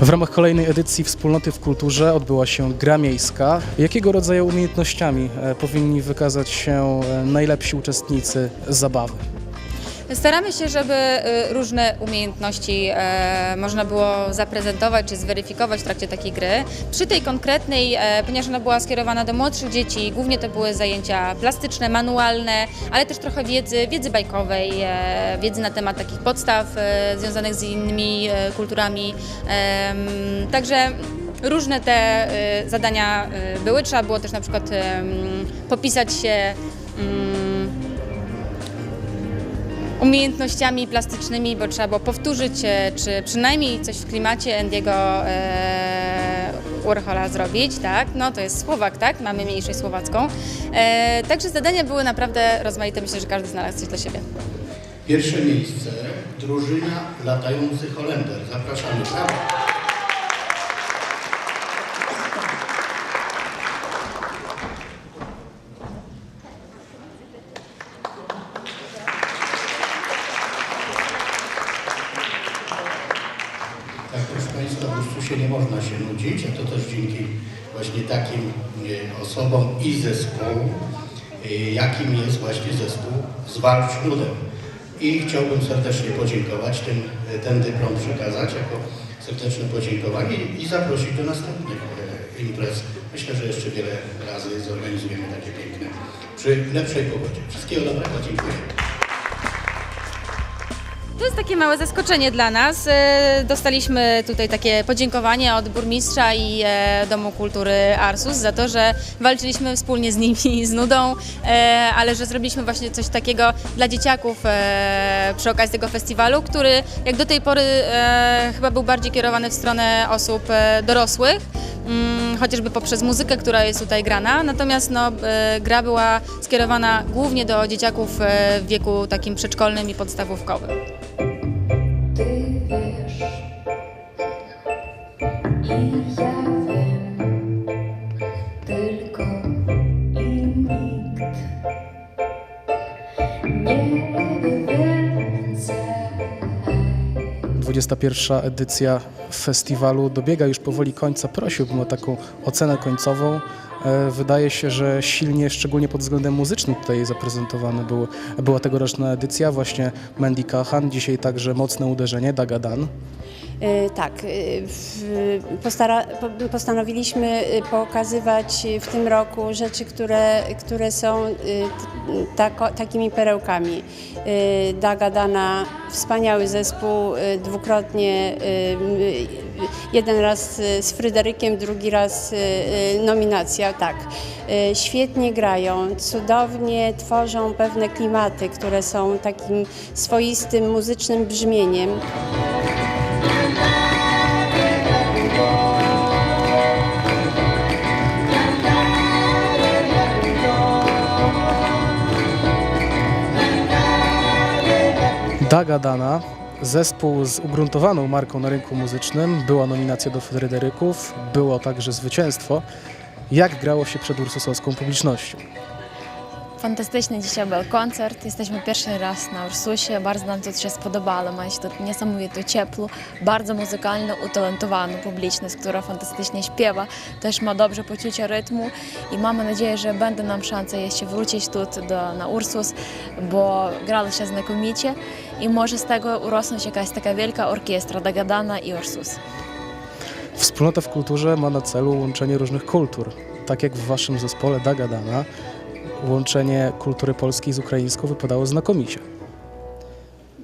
W ramach kolejnej edycji Wspólnoty w Kulturze odbyła się gra miejska. Jakiego rodzaju umiejętnościami e, powinni wykazać się e, najlepsi uczestnicy zabawy? Staramy się, żeby y, różne umiejętności e, można było zaprezentować czy zweryfikować w trakcie takiej gry. Przy tej konkretnej, e, ponieważ ona była skierowana do młodszych dzieci, głównie to były zajęcia plastyczne, manualne, ale też trochę wiedzy, wiedzy bajkowej, e, wiedzy na temat takich podstaw związanych z innymi kulturami. Także różne te zadania były. Trzeba było też na przykład popisać się umiejętnościami plastycznymi, bo trzeba było powtórzyć, e, czy przynajmniej coś w klimacie Andiego e, zrobić, tak? No to jest Słowak, tak? Mamy mniejszość słowacką. E, także zadania były naprawdę rozmaite, myślę, że każdy znalazł coś dla siebie. Pierwsze miejsce drużyna latający Holender. Zapraszamy. Brawo. Tak, proszę Nie można się nudzić, a to też dzięki właśnie takim e, osobom i zespołu, e, jakim jest właśnie zespół Zwalcz Nudem. I chciałbym serdecznie podziękować, ten, ten dyplom przekazać jako serdeczne podziękowanie i zaprosić do następnych e, imprez. Myślę, że jeszcze wiele razy zorganizujemy takie piękne przy lepszej pogodzie. Wszystkiego dobrego, dziękuję. To jest takie małe zaskoczenie dla nas. E, Dostaliśmy tutaj takie podziękowanie od burmistrza i e, Domu Kultury Arsus za to, że walczyliśmy wspólnie z nimi z nudą, e, ale że zrobiliśmy właśnie coś takiego dla dzieciaków przy okazji tego festiwalu, który jak do tej pory chyba był bardziej kierowany w stronę osób dorosłych. Mm, Chociażby poprzez muzykę, która jest tutaj grana. Natomiast no, e, gra była skierowana głównie do dzieciaków e, w wieku takim przedszkolnym i podstawówkowym. Ty wiesz i ja wiem, tylko i nikt nie wie więcej. 21. edycja festiwalu dobiega już powoli końca. Prosiłbym o taką ocenę końcową. E, Wydaje się, że silnie, szczególnie pod względem muzycznym tutaj zaprezentowana był, była tegoroczna edycja. Właśnie Mandy Kahan, dzisiaj także mocne uderzenie, Dagadan. E, Tak, e, postanowiliśmy pokazywać w tym roku rzeczy, które, które są tako, takimi perełkami. Daga Dana, wspaniały zespół, dwukrotnie, jeden raz e, z Fryderykiem, drugi raz e, e, nominacja, tak. Świetnie grają, cudownie tworzą pewne klimaty, które są takim swoistym muzycznym brzmieniem. Dagadana, zespół z ugruntowaną marką na rynku muzycznym. Była nominacja do Fryderyków, było także zwycięstwo. Jak grało się przed ursusowską publicznością? Fantastyczny dzisiaj był koncert. Jesteśmy pierwszy raz na Ursusie. Bardzo nam tutaj się spodobało. Mamy się tutaj niesamowite ciepło, bardzo muzykalną, utalentowaną publiczność, która fantastycznie śpiewa, też ma dobrze poczucie rytmu i mamy nadzieję, że będzie nam szanse jeszcze wrócić tu do, na Ursus, bo grało się znakomicie i może z tego urosnąć jakaś taka wielka orkiestra Dagadana i Ursus. Wspólnota w kulturze ma na celu łączenie różnych kultur. Tak jak w waszym zespole Dagadana, łączenie kultury polskiej z ukraińską wypadało znakomicie.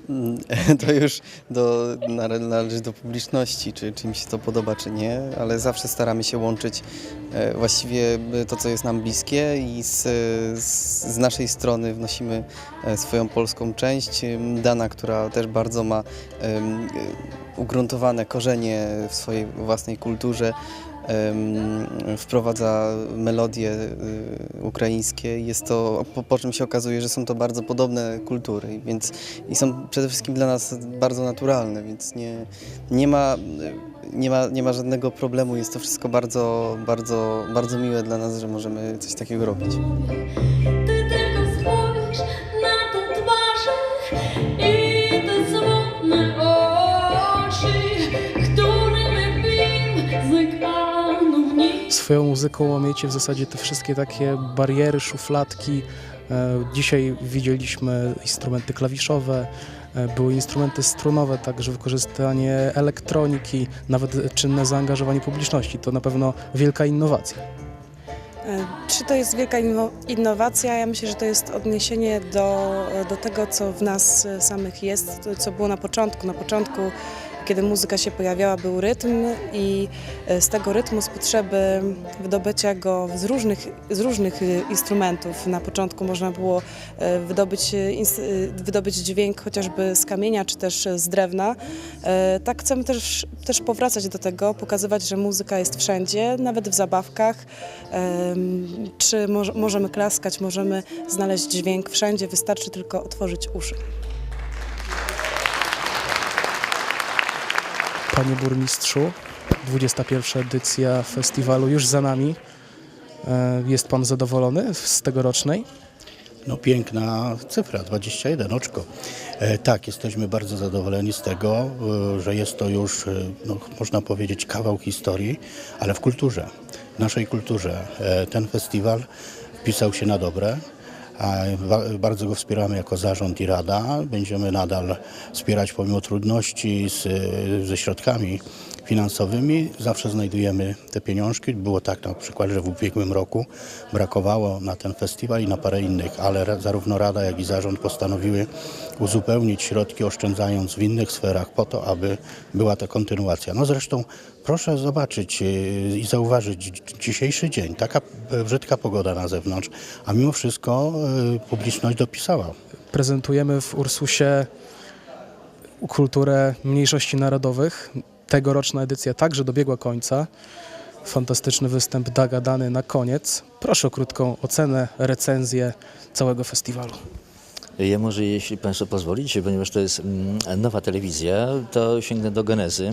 Mm, To już do, nale- należy do publiczności, czy, czy się to podoba, czy nie, ale zawsze staramy się łączyć e, właściwie e, to, co jest nam bliskie i z, z, naszej strony wnosimy e, swoją polską część. Dana, która też bardzo ma ugruntowane korzenie w swojej własnej kulturze, wprowadza melodie y, ukraińskie. Jest to, po, po czym się okazuje, że są to bardzo podobne kultury, więc i są przede wszystkim dla nas bardzo naturalne, więc nie, nie, ma, nie, ma, nie ma żadnego problemu. Jest to wszystko bardzo, bardzo, bardzo miłe dla nas, że możemy coś takiego robić. Swoją muzyką łamiecie w zasadzie te wszystkie takie bariery, szufladki. E, Dzisiaj widzieliśmy instrumenty klawiszowe, e, były instrumenty strunowe, także wykorzystanie elektroniki, nawet czynne zaangażowanie publiczności. To na pewno wielka innowacja. E, Czy to jest wielka inno- innowacja? Ja myślę, że to jest odniesienie do, do tego, co w nas samych jest, co było na początku. Na początku, kiedy muzyka się pojawiała, był rytm i e, z tego rytmu, z potrzeby wydobycia go z różnych, z różnych e, instrumentów. Na początku można było e, wydobyć, wydobyć dźwięk chociażby z kamienia, czy też z drewna. Tak chcemy też, też powracać do tego, pokazywać, że muzyka jest wszędzie, nawet w zabawkach. Czy moż- możemy klaskać, możemy znaleźć dźwięk wszędzie, wystarczy tylko otworzyć uszy. Panie burmistrzu, 21. edycja festiwalu już za nami. E, Jest pan zadowolony z tegorocznej? No piękna cyfra, 21 oczko. E, tak, jesteśmy bardzo zadowoleni z tego, e, że jest to już, no, można powiedzieć, kawał historii, ale w kulturze, w naszej kulturze. Ten festiwal wpisał się na dobre. Bardzo go wspieramy jako zarząd i rada. Będziemy nadal wspierać pomimo trudności z, ze środkami finansowymi. Zawsze znajdujemy te pieniążki. Było tak na przykład, że w ubiegłym roku brakowało na ten festiwal i na parę innych, ale zarówno rada, jak i zarząd postanowiły uzupełnić środki, oszczędzając w innych sferach po to, aby była ta kontynuacja. No zresztą proszę zobaczyć yy, i zauważyć dzi- dzisiejszy dzień, taka brzydka pogoda na zewnątrz, a mimo wszystko yy, publiczność dopisała. Prezentujemy w Ursusie kulturę mniejszości narodowych. Tegoroczna edycja także dobiegła końca. Fantastyczny występ Daga dany na koniec. Proszę o krótką ocenę, recenzję całego festiwalu. Ja może, jeśli Państwo pozwolicie, ponieważ to jest mm, nowa telewizja, to sięgnę do genezy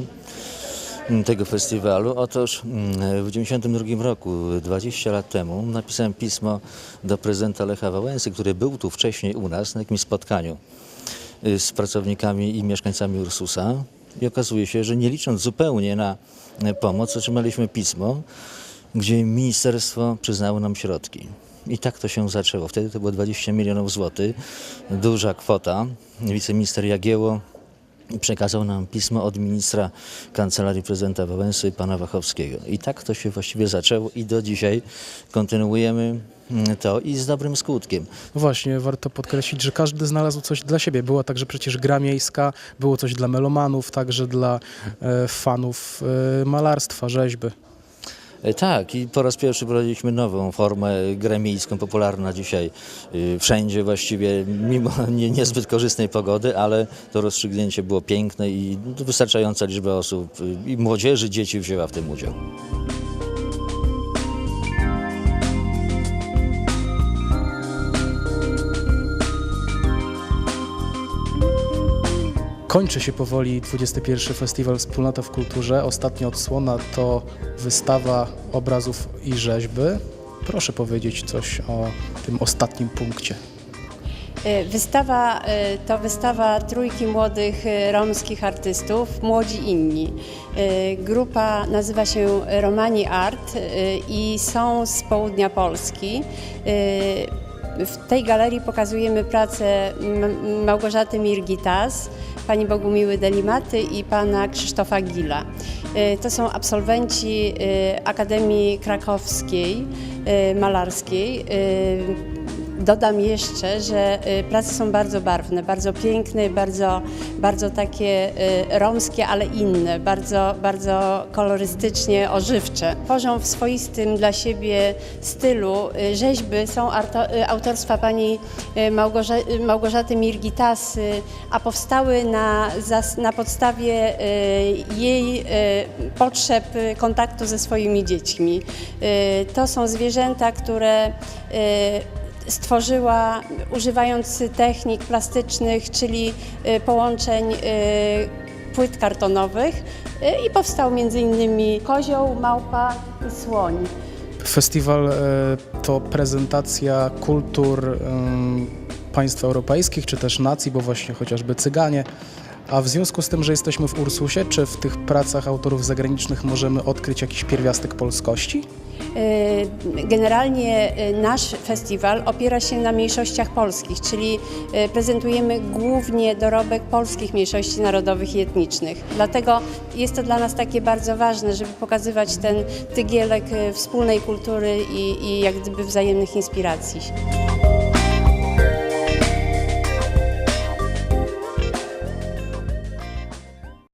tego festiwalu. Otóż mm, w 1992 roku, 20 lat temu, napisałem pismo do prezydenta Lecha Wałęsy, który był tu wcześniej u nas na jakimś spotkaniu y, z pracownikami i mieszkańcami Ursusa. I okazuje się, że nie licząc zupełnie na y, pomoc, otrzymaliśmy pismo, gdzie ministerstwo przyznało nam środki. I tak to się zaczęło. Wtedy to było 20 milionów złotych, duża kwota. Wiceminister Jagieło przekazał nam pismo od ministra Kancelarii Prezydenta Wałęsy, pana Wachowskiego. I tak to się właściwie zaczęło i do dzisiaj kontynuujemy mm, to i z dobrym skutkiem. Właśnie, warto podkreślić, że każdy znalazł coś dla siebie. Była także przecież gra miejska, było coś dla melomanów, także dla e, fanów e, malarstwa, rzeźby. E, Tak, i po raz pierwszy prowadziliśmy nową formę grę miejską, popularna dzisiaj y, wszędzie właściwie, mimo nie, niezbyt korzystnej pogody, ale to rozstrzygnięcie było piękne i wystarczająca liczba osób y, i młodzieży, dzieci wzięła w tym udział. Kończy się powoli 21. Festiwal Wspólnota w Kulturze. Ostatnia odsłona to wystawa obrazów i rzeźby. Proszę powiedzieć coś o tym ostatnim punkcie. E, Wystawa e, to wystawa trójki młodych e, romskich artystów, Młodzi Inni. Grupa nazywa się Romani Art i są z południa Polski. W tej galerii pokazujemy pracę Małgorzaty Mirgitas, pani Bogumiły Delimaty i pana Krzysztofa Gila. E, To są absolwenci e, Akademii Krakowskiej e, Malarskiej. Dodam jeszcze, że y, prace są bardzo barwne, bardzo piękne, bardzo, bardzo takie y, romskie, ale inne, bardzo, bardzo kolorystycznie ożywcze. Tworzą w swoistym dla siebie stylu. Y, Rzeźby są autorstwa pani Małgorza, Małgorzaty Mirgitasy, a powstały na, na podstawie jej potrzeb kontaktu ze swoimi dziećmi. To są zwierzęta, które stworzyła używając technik plastycznych, czyli y, połączeń y, płyt kartonowych y, i powstał innymi kozioł, małpa i słoń. Festiwal e, to prezentacja kultur państw europejskich czy też nacji, bo właśnie chociażby Cyganie. A w związku z tym, że jesteśmy w Ursusie, czy w tych pracach autorów zagranicznych możemy odkryć jakiś pierwiastek polskości? Y, Generalnie y, nasz festiwal opiera się na mniejszościach polskich, czyli y, prezentujemy głównie dorobek polskich mniejszości narodowych i etnicznych. Dlatego jest to dla nas takie bardzo ważne, żeby pokazywać ten tygielek wspólnej kultury i, i jak gdyby wzajemnych inspiracji.